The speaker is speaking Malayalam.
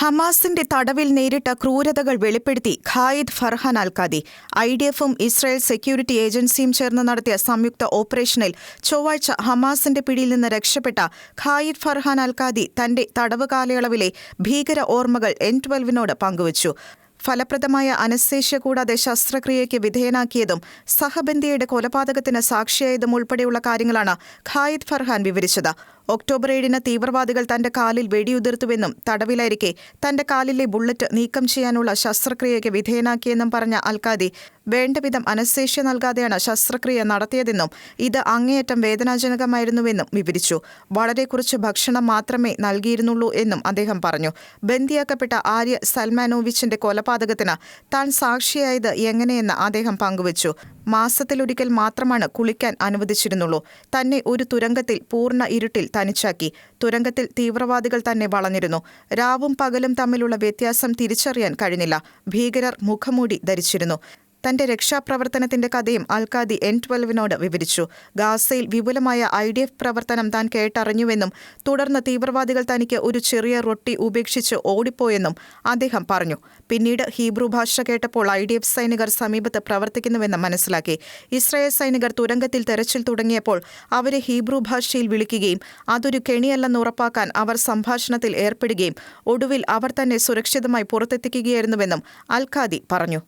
ഹമാസിന്റെ തടവിൽ നേരിട്ട ക്രൂരതകൾ വെളിപ്പെടുത്തി Qaid Farhan Alqadi I D എഫും ഇസ്രായേൽ സെക്യൂരിറ്റി ഏജൻസിയും ചേർന്ന് നടത്തിയ സംയുക്ത ഓപ്പറേഷനിൽ ചൊവ്വാഴ്ച ഹമാസിന്റെ പിടിയിൽ നിന്ന് രക്ഷപ്പെട്ട ഖായിദ് ഫർഹാൻ അൽക്കാദി തന്റെ തടവ് കാലയളവിലെ ഭീകര ഓർമ്മകൾ എൻ ട്വൽവിനോട് പങ്കുവച്ചു. ഫലപ്രദമായ അനസ്തേഷ്യ കൂടാതെ ശസ്ത്രക്രിയയ്ക്ക് വിധേയനാക്കിയതും സഹബന്ധിയുടെ കൊലപാതകത്തിന് സാക്ഷിയായതും ഉൾപ്പെടെയുള്ള കാര്യങ്ങളാണ് ഖായിദ് ഫർഹാൻ വിവരിച്ചത്. ഒക്ടോബർ ഏഴിന് തീവ്രവാദികൾ തന്റെ കാലിൽ വെടിയുതിർത്തുവെന്നും തടവിലായിരിക്കെ തന്റെ കാലിലെ ബുള്ളറ്റ് നീക്കം ചെയ്യാനുള്ള ശസ്ത്രക്രിയയ്ക്ക് വിധേയനാക്കിയെന്നും പറഞ്ഞ അൽക്കാദി വേണ്ടവിധം അനസ്തേഷ്യ നൽകാതെയാണ് ശസ്ത്രക്രിയ നടത്തിയതെന്നും ഇത് അങ്ങേയറ്റം വേദനാജനകമായിരുന്നുവെന്നും വിവരിച്ചു. വളരെ കുറച്ച് ഭക്ഷണം മാത്രമേ നൽകിയിരുന്നുള്ളൂ എന്നും അദ്ദേഹം പറഞ്ഞു. ബന്ദിയാക്കപ്പെട്ട ആര്യ സൽമാനോവിച്ചിന്റെ കൊലപാതകത്തിന് താൻ സാക്ഷിയായത് എങ്ങനെയെന്ന് അദ്ദേഹം പങ്കുവച്ചു. മാസത്തിലൊരിക്കൽ മാത്രമാണ് കുളിക്കാൻ അനുവദിച്ചിരുന്നുള്ളൂ. തന്നെ ഒരു തുരങ്കത്തിൽ പൂർണ ഇരുട്ടിൽ തനിച്ചാക്കി. തുരങ്കത്തിൽ തീവ്രവാദികൾ തന്നെ വളഞ്ഞിരുന്നു. രാവും പകലും തമ്മിലുള്ള വ്യത്യാസം തിരിച്ചറിയാൻ കഴിഞ്ഞില്ല. ഭീകരർ മുഖമൂടി ധരിച്ചിരുന്നു. തന്റെ രക്ഷാപ്രവർത്തനത്തിന്റെ കഥയും അൽക്കാദി എൻ ട്വൽവിനോട് വിവരിച്ചു. ഗാസയിൽ വിപുലമായ ഐ ഡി എഫ് പ്രവർത്തനം താൻ കേട്ടറിഞ്ഞുവെന്നും തുടർന്ന് തീവ്രവാദികൾ തനിക്ക് ഒരു ചെറിയ റൊട്ടി ഉപേക്ഷിച്ച് ഓടിപ്പോയെന്നും അദ്ദേഹം പറഞ്ഞു. പിന്നീട് ഹീബ്രു ഭാഷ കേട്ടപ്പോൾ ഐ ഡി എഫ് സൈനികർ സമീപത്ത് പ്രവർത്തിക്കുന്നുവെന്ന് മനസ്സിലാക്കി. ഇസ്രായേൽ സൈനികർ തുരങ്കത്തിൽ തെരച്ചിൽ തുടങ്ങിയപ്പോൾ അവരെ ഹീബ്രു ഭാഷയിൽ വിളിക്കുകയും അതൊരു കെണിയല്ലെന്ന് ഉറപ്പാക്കാൻ അവർ സംഭാഷണത്തിൽ ഏർപ്പെടുകയും ഒടുവിൽ അവർ തന്നെ സുരക്ഷിതമായി പുറത്തെത്തിക്കുകയായിരുന്നുവെന്നും അൽഖാദി പറഞ്ഞു.